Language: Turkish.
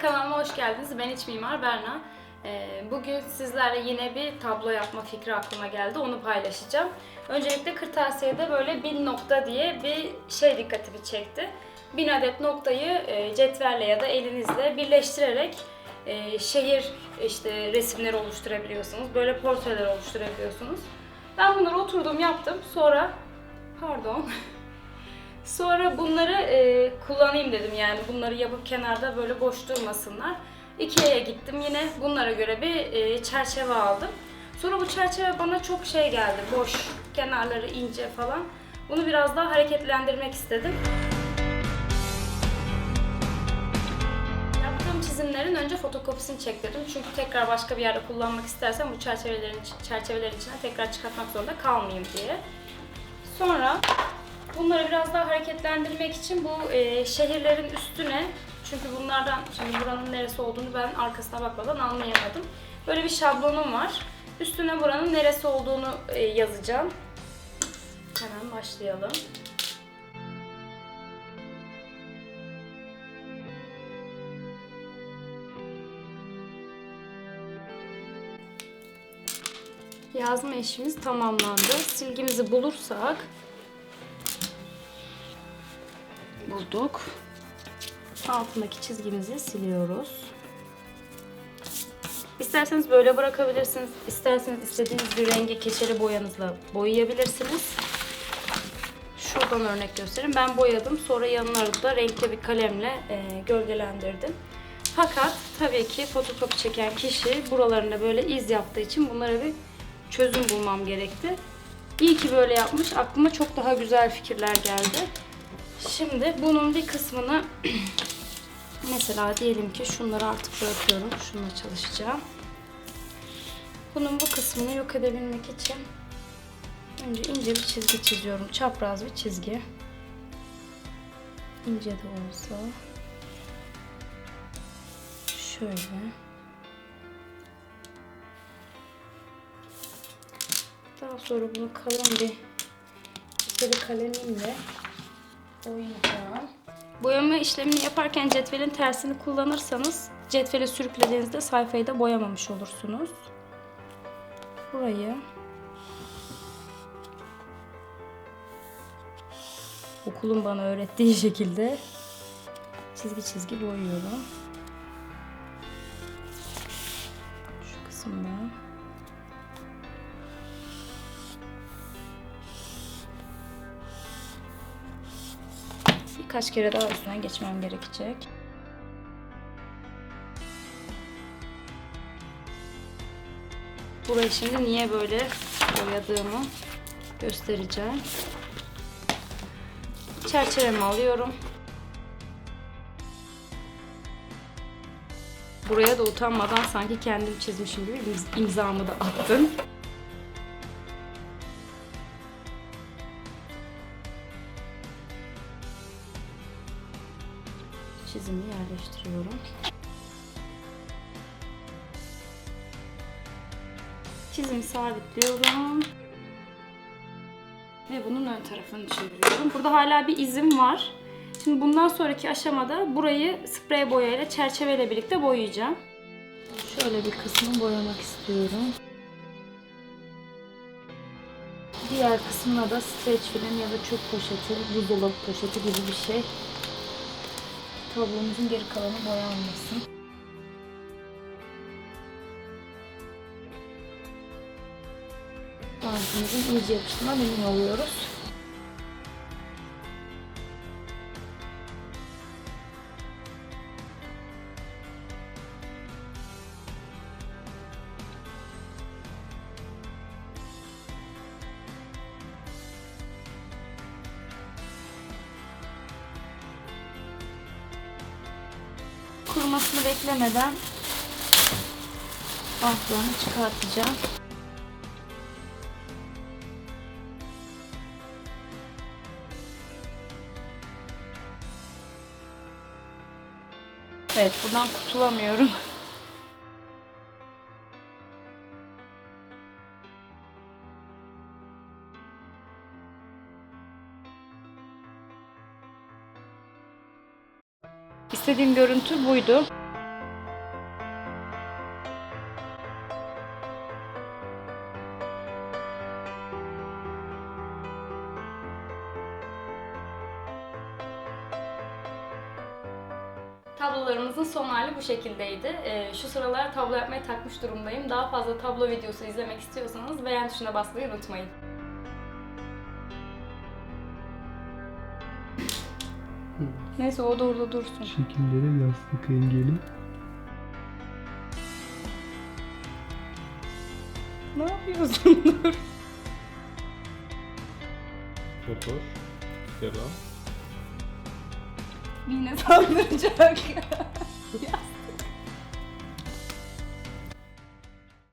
kanalıma hoş geldiniz. Ben iç mimar Berna. Ee, Bugün sizlerle yine bir tablo yapma fikri aklıma geldi. Onu paylaşacağım. Öncelikle kırtasiyede böyle bin nokta diye bir şey dikkatimi çekti. Bin adet noktayı e, cetvelle ya da elinizle birleştirerek e, şehir işte resimleri oluşturabiliyorsunuz. Böyle portreler oluşturabiliyorsunuz. Ben bunları oturdum yaptım. Sonra pardon Sonra bunları e, kullanayım dedim yani bunları yapıp kenarda böyle boş durmasınlar. Ikea'ya gittim yine bunlara göre bir e, çerçeve aldım. Sonra bu çerçeve bana çok şey geldi boş kenarları ince falan. Bunu biraz daha hareketlendirmek istedim. Yaptığım çizimlerin önce fotokopisini çektirdim. Çünkü tekrar başka bir yerde kullanmak istersem bu çerçevelerin, çerçevelerin içine tekrar çıkartmak zorunda kalmayayım diye. Sonra Bunları biraz daha hareketlendirmek için bu e, şehirlerin üstüne çünkü bunlardan şimdi buranın neresi olduğunu ben arkasına bakmadan anlayamadım. Böyle bir şablonum var. Üstüne buranın neresi olduğunu e, yazacağım. Hemen başlayalım. Yazma işimiz tamamlandı. Silgimizi bulursak bulduk. Altındaki çizgimizi siliyoruz. İsterseniz böyle bırakabilirsiniz. İsterseniz istediğiniz bir rengi keçeli boyanızla boyayabilirsiniz. Şuradan örnek göstereyim. Ben boyadım. Sonra yanlarını da renkli bir kalemle e, gölgelendirdim. Fakat tabii ki fotokopi çeken kişi buralarında böyle iz yaptığı için bunlara bir çözüm bulmam gerekti. İyi ki böyle yapmış. Aklıma çok daha güzel fikirler geldi. Şimdi bunun bir kısmını mesela diyelim ki şunları artık bırakıyorum. Şununla çalışacağım. Bunun bu kısmını yok edebilmek için önce ince bir çizgi çiziyorum. Çapraz bir çizgi. İnce de olsa. Şöyle. Daha sonra bunu kalın bir kalemimle boyayacağım. Boyama işlemini yaparken cetvelin tersini kullanırsanız cetveli sürüklediğinizde sayfayı da boyamamış olursunuz. Burayı okulun bana öğrettiği şekilde çizgi çizgi boyuyorum. Şu kısımda. Birkaç kere daha üstünden geçmem gerekecek. Burayı şimdi niye böyle boyadığımı göstereceğim. Çerçevemi alıyorum. Buraya da utanmadan sanki kendim çizmişim gibi imz- imzamı da attım. Çizimi yerleştiriyorum. Çizimi sabitliyorum. Ve bunun ön tarafını çeviriyorum. Burada hala bir izim var. Şimdi bundan sonraki aşamada burayı sprey boyayla çerçeveyle birlikte boyayacağım. Şöyle bir kısmını boyamak istiyorum. Diğer kısmına da streç film ya da çöp poşeti, buzdolabı poşeti gibi bir şey tablomuzun geri kalanı boyanmasın. Ağzımızın iyice yapıştığından emin oluyoruz. Kurumasını beklemeden bantlarını çıkartacağım. Evet buradan kurtulamıyorum. İstediğim görüntü buydu. Tablolarımızın son hali bu şekildeydi. Ee, şu sıralar tablo yapmaya takmış durumdayım. Daha fazla tablo videosu izlemek istiyorsanız beğen tuşuna basmayı unutmayın. Neyse o da orada dursun. Şekilleri yastık engeli. Ne yapıyorsun? Dur. Motor. Devam. Yine saldıracak. ya